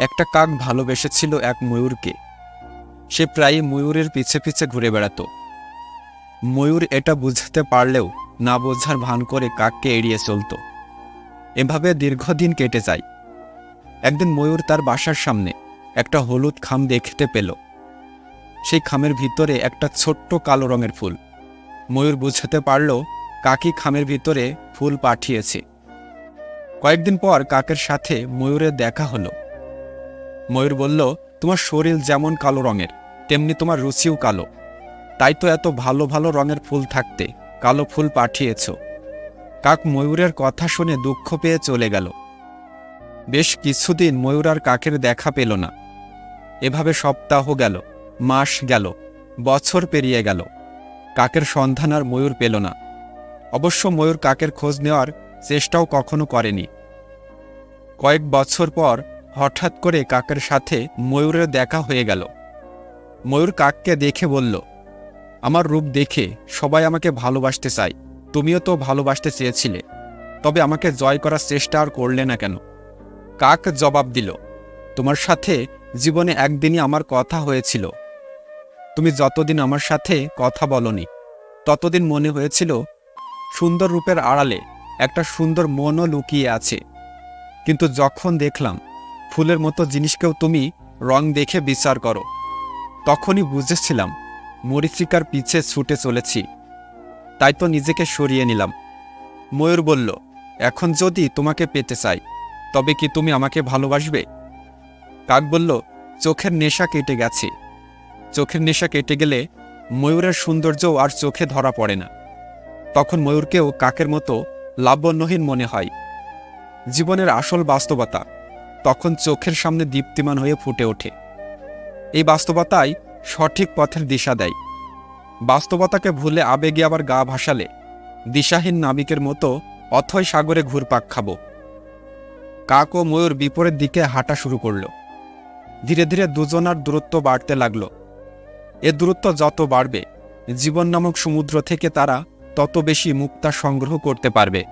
একটা কাক ভালোবেসেছিল এক ময়ূরকে। সে প্রায়ই ময়ূরের পিছে পিছে ঘুরে বেড়াত। ময়ূর এটা বুঝতে পারলেও না বোঝার ভান করে কাককে এড়িয়ে চলত। এভাবে দীর্ঘদিন কেটে যায়। একদিন ময়ূর তার বাসার সামনে একটা হলুদ খাম দেখতে পেল। সেই খামের ভিতরে একটা ছোট্ট কালো রঙের ফুল। ময়ূর বুঝতে পারল কাকি খামের ভিতরে ফুল পাঠিয়েছে। কয়েকদিন পর কাকের সাথে ময়ূরের দেখা হলো। ময়ূর বলল, তোমার শরীর যেমন কালো রঙের, তেমনি তোমার রুচিও কালো। তাই তো এত ভালো ভালো রঙের ফুল থাকতে কালো ফুল পাঠিয়েছ। কাক ময়ূরের কথা শুনে দুঃখ পেয়ে চলে গেল। বেশ কিছুদিন ময়ূর আর কাকের দেখা পেল না। এভাবে সপ্তাহ গেল, মাস গেল, বছর পেরিয়ে গেল। কাকের সন্ধান আর ময়ূর পেল না। অবশ্য ময়ূর কাকের খোঁজ নেওয়ার চেষ্টাও কখনো করেনি। কয়েক বছর পর হঠাৎ করে কাকের সাথে ময়ূরের দেখা হয়ে গেল। ময়ূর কাককে দেখে বলল, আমার রূপ দেখে সবাই আমাকে ভালোবাসতে চায়। তুমিও তো ভালোবাসতে চেয়েছিলে। তবে আমাকে জয় করার চেষ্টা আর করলে না কেন? কাক জবাব দিল, তোমার সাথে জীবনে একদিনই আমার কথা হয়েছিল। তুমি যতদিন আমার সাথে কথা বলনি, ততদিন মনে হয়েছিল সুন্দর রূপের আড়ালে একটা সুন্দর মনও লুকিয়ে আছে। কিন্তু যখন দেখলাম ফুলের মতো জিনিসকেও তুমি রং দেখে বিচার করো। তখনই বুঝেছিলাম, মরিচিকার পিছে ছুটে চলেছি। তাই তো নিজেকে সরিয়ে নিলাম। ময়ূর বলল, এখন যদি তোমাকে পেতে চাই, তবে কি তুমি আমাকে ভালোবাসবে? কাক বলল, চোখের নেশা কেটে গেছে। চোখের নেশা কেটে গেলে ময়ূরের সৌন্দর্যও আর চোখে ধরা পড়ে না। তখন ময়ূরকেও কাকের মতো লাবণ্যহীন মনে হয়। জীবনের আসল বাস্তবতা তখন চোখের সামনে দীপ্তিমান হয়ে ফুটে ওঠে। এই বাস্তবতাই সঠিক পথের দিশা দেয়। বাস্তবতাকে ভুলে আবেগে আবার গা ভাসালে দিশাহীন নাবিকের মতো অথয় সাগরে ঘুরপাক খাব। কাক ও ময়ূর বিপরীত দিকে হাঁটা শুরু করল। ধীরে ধীরে দুজনার দূরত্ব বাড়তে লাগল। এ দূরত্ব যত বাড়বে, জীবন নামক সমুদ্র থেকে তারা তত বেশি মুক্তা সংগ্রহ করতে পারবে।